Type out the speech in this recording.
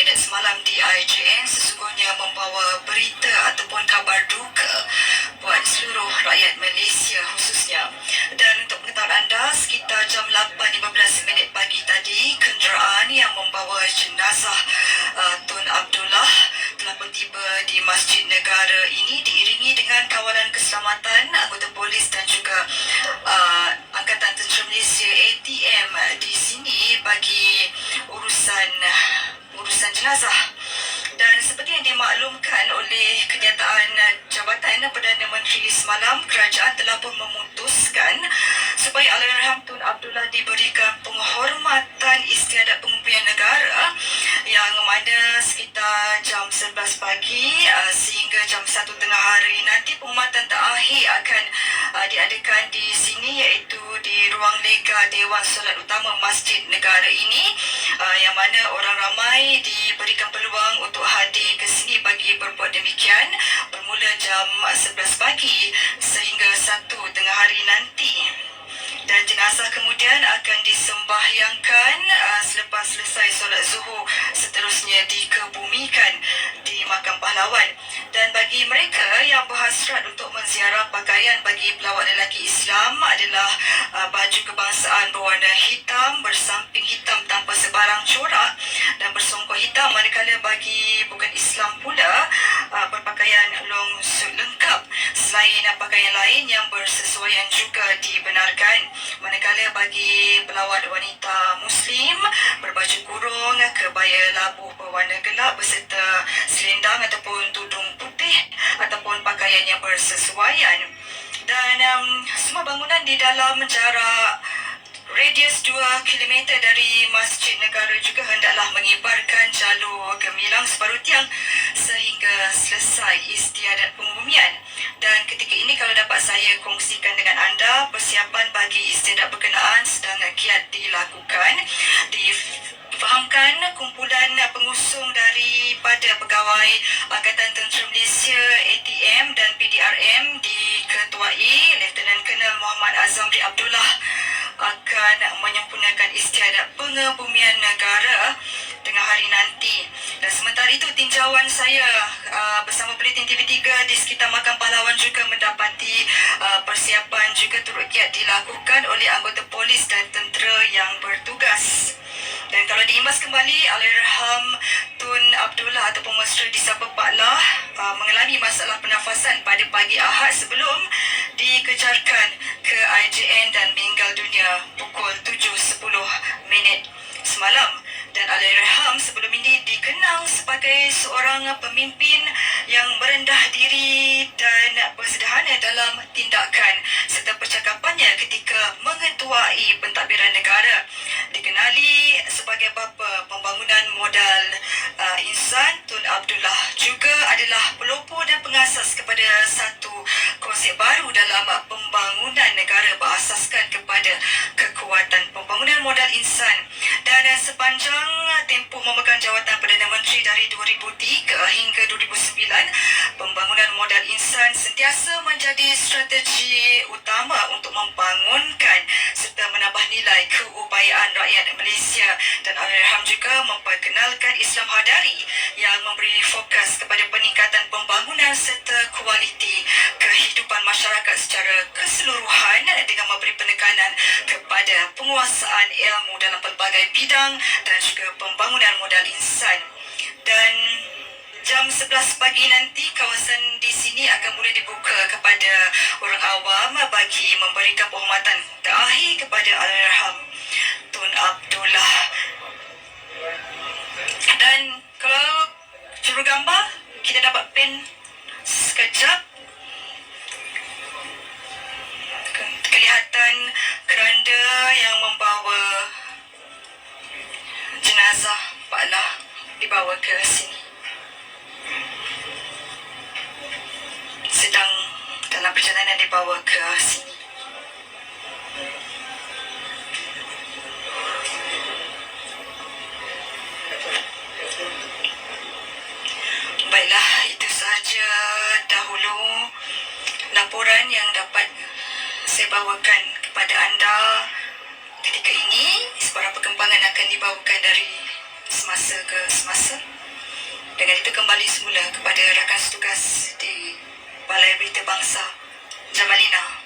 minit semalam di IJN sesungguhnya membawa berita ataupun kabar duka buat seluruh rakyat Malaysia khususnya. Dan untuk pengetahuan anda, sekitar jam 8.15 minit pagi tadi, kenderaan yang membawa jenazah uh, Tun Abdullah telah bertiba di Masjid Negara ini diiringi dengan kawalan keselamatan anggota polis dan juga uh, Angkatan Tentera Malaysia ATM di sini bagi urusan urusan jenazah. Dan seperti yang dimaklumkan oleh kenyataan Jabatan Perdana Menteri semalam kerajaan telah pun memutuskan supaya Allahyarham Tun Abdullah diberikan penghormatan istiadat pengumpulan negara yang mana sekitar jam 11 pagi sehingga jam 1 tengah hari nanti penghormatan terakhir akan diadakan di sini iaitu di ruang lega Dewan Solat Utama Masjid Negara ini uh, yang mana orang ramai diberikan peluang untuk hadir ke sini bagi berbuat demikian. Bermula jam 11 pagi sehingga 1 tengah hari nanti. Dan jenazah kemudian akan disembahyangkan uh, selepas selesai solat zuhur seterusnya dikebumikan di makam pahlawan. Dan bagi mereka yang berhasrat untuk menziarah pakaian bagi pelawat lelaki Islam adalah uh, baju kebangsaan berwarna hitam bersamping hitam sebarang corak dan bersongkok hitam manakala bagi bukan Islam pula uh, berpakaian long suit lengkap. Selain uh, pakaian lain yang bersesuaian juga dibenarkan manakala bagi pelawat wanita muslim berbaju kurung kebaya labuh berwarna gelap beserta selendang ataupun tudung putih ataupun pakaian yang bersesuaian. Dan um, semua bangunan di dalam jarak Radius 2 km dari Masjid Negara juga hendaklah mengibarkan jalur gemilang separuh tiang sehingga selesai istiadat pengumian. Dan ketika ini kalau dapat saya kongsikan dengan anda, persiapan bagi istiadat berkenaan sedang kiat dilakukan. Difahamkan kumpulan pengusung daripada pegawai Angkatan Tentera Malaysia ATM dan PDRM diketuai Lieutenant Colonel Muhammad Azamri Abdullah akan menyempurnakan istiadat pengebumian negara tengah hari nanti. Dan sementara itu tinjauan saya uh, bersama Bulletin TV3 di sekitar makam pahlawan juga mendapati uh, persiapan juga turut giat dilakukan oleh anggota polis dan tentera yang bertugas. Dan kalau diimbas kembali, Allahyarham Tun Abdullah ataupun mesra disapa Pak Lah uh, mengalami masalah pernafasan pada pagi Ahad sebelum dikejarkan ke IJN dan meninggal dunia pukul 7.10 minit semalam dan Allahyarham sebelum ini dikenang sebagai seorang pemimpin yang merendah diri dan bersederhana dalam tindakan serta percakapannya ketika mengetuai pentadbiran negara. Dikenali sebagai bapa pembangunan modal uh, insan Tun Abdullah juga adalah pelopor dan pengasas kepada satu konsep baru dalam pembangunan modal insan. Dan sepanjang tempoh memegang jawatan Perdana Menteri dari 2003 hingga 2009, pembangunan modal insan sentiasa menjadi strategi utama untuk membangunkan serta menambah nilai keupayaan rakyat Malaysia dan Allahyarham juga memperkenalkan Islam Hadari yang memberi fokus kepada peningkatan pembangunan serta kualiti kehidupan masyarakat secara keseluruhan dengan memberi penekanan kepada penguasaan ilmu dalam pelbagai bidang dan juga pembangunan modal insan. Dan jam 11 pagi nanti kawasan di sini akan boleh dibuka kepada orang awam bagi memberikan penghormatan terakhir kepada Allahyarham yang membawa jenazah Pak Lah dibawa ke sini. Sedang dalam perjalanan dibawa ke sini. Baiklah, itu sahaja dahulu laporan yang dapat saya bawakan kepada anda ketika ini. Sebarang perkembangan akan dibawakan dari semasa ke semasa. Dengan itu kembali semula kepada rakan setugas di Balai Berita Bangsa, Jamalina.